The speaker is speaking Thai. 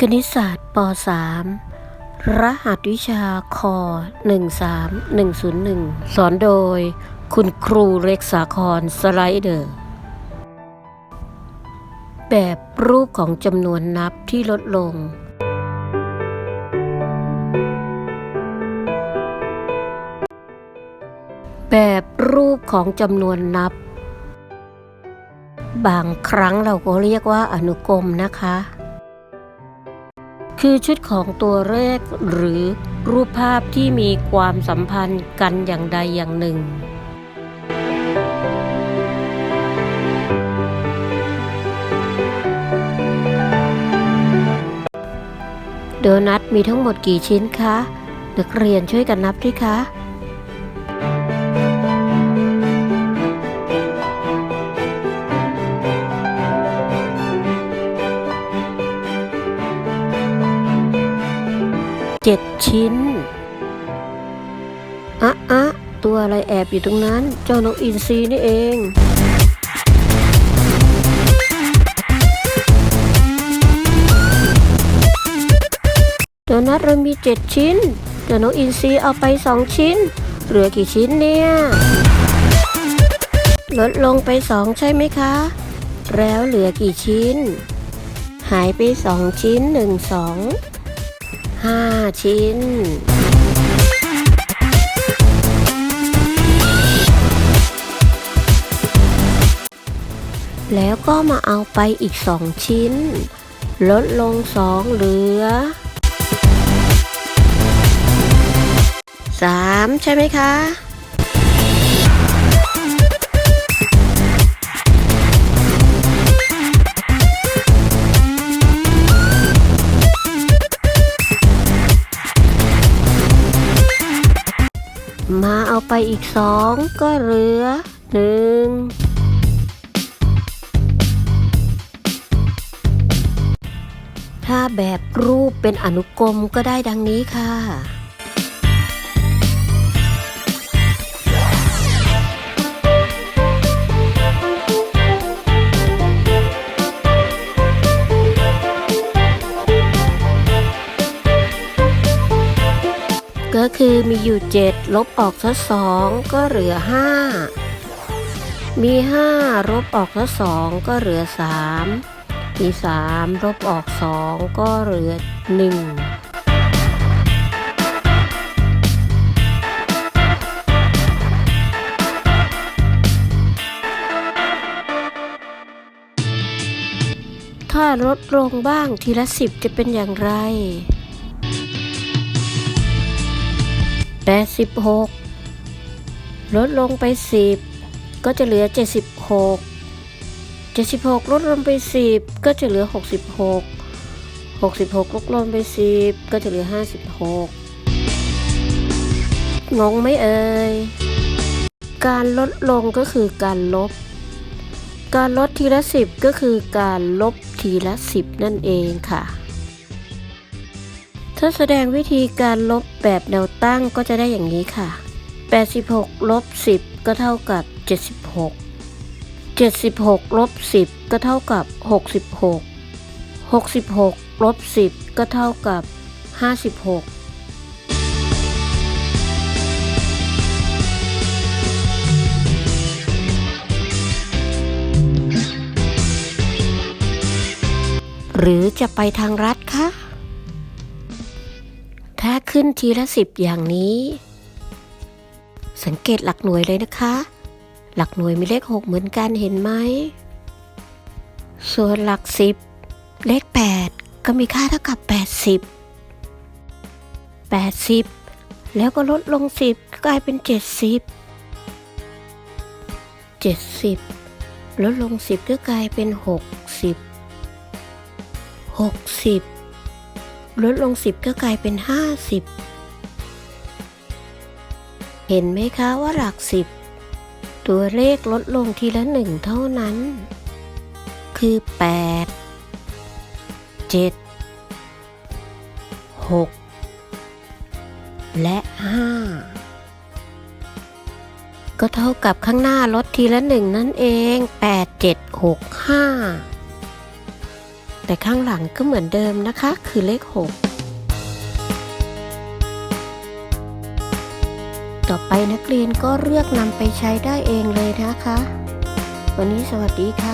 คณิตศาสตร์ป .3 รหัสวิชาค13101 สอนโดย คุณครูเล็กสาครสไลเดอร์ แบบรูปของจำนวนนับที่ลดลง แบบรูปของจำนวนนับ บางครั้งเราก็เรียกว่าอนุกรมนะคะ คือชุดของตัวเลขหรือรูปภาพที่มีความสัมพันธ์กันอย่างใดอย่างหนึ่ง โดนัทมีทั้งหมดกี่ชิ้นคะ นักเรียนช่วยกันนับด้วยคะ เจ็ดชิ้นอะอะตัวอะไรแอบอยู่ตรงนั้น เจ้านกอินทรีนี่เองโดนัทเรามีเจ็ดชิ้นเจ้านกอินทรีเอาไปสองชิ้น เหลือกี่ชิ้นเนี่ย ลดลงไปสองใช่ไหมคะ แล้วเหลือกี่ชิ้น หายไปสองชิ้นหนึ่งสอง ห้าชิ้น แล้วก็มาเอาไปอีกสองชิ้น ลดลงสองเหลือสามใช่ไหมคะ เอาไปอีกสองก็เหลือหนึ่งถ้าแบบรูปเป็นอนุกรมก็ได้ดังนี้ค่ะ มีอยู่ 7 ลบออกซะ2ก็เหลือ 5 มี 5 ลบออกซะ2ก็เหลือ 3 มี 3 ลบออก 2 ก็เหลือ 1ถ้าลดลงบ้างทีละ10จะเป็นอย่างไร 86 ลดลงไป 10 ก็จะเหลือ 76 76 ลดลงไป 10 ก็จะเหลือ 66 66 ลดลงไป 10 ก็จะเหลือ 56 งงไหมเอ่ย การลดลงก็คือการลบ การลดทีละ 10 ก็คือการลบทีละ 10 นั่นเองค่ะ ถ้าแสดงวิธีการลบแบบแนวตั้งก็จะได้อย่างนี้ค่ะ 86ลบ10 ก็เท่ากับ 76 76ลบ10 ก็เท่ากับ 66 66ลบ10 ก็เท่ากับ 56หรือจะไปทางรัฐคะ ถ้าขึ้นทีละสิบอย่างนี้ สังเกตหลักหน่วยเลยนะคะ หลักหน่วยมีเลขหกเหมือนกันเห็นไหม ส่วนหลักสิบเลขแปดก็มีค่าเท่ากับแปดสิบแปดสิบแล้วก็ลดลงสิบกลายเป็นเจ็ดสิบเจ็ดสิบลดลงสิบก็กลายเป็นหกสิบหกสิบ ลดลงสิบก็กลายเป็นห้าสิบเห็นไหมคะว่าหลักสิบตัวเลขลดลงทีละหนึ่งเท่านั้น คือแปดเจ็ดหกและห้าก็เท่ากับข้างหน้าลดทีละหนึ่งนั่นเองแปดเจ็ดหกห้า แต่ข้างหลังก็เหมือนเดิมนะคะ คือเลข 6 ต่อไปนักเรียนก็เลือกนำไปใช้ได้เองเลยนะคะ วันนี้สวัสดีค่ะ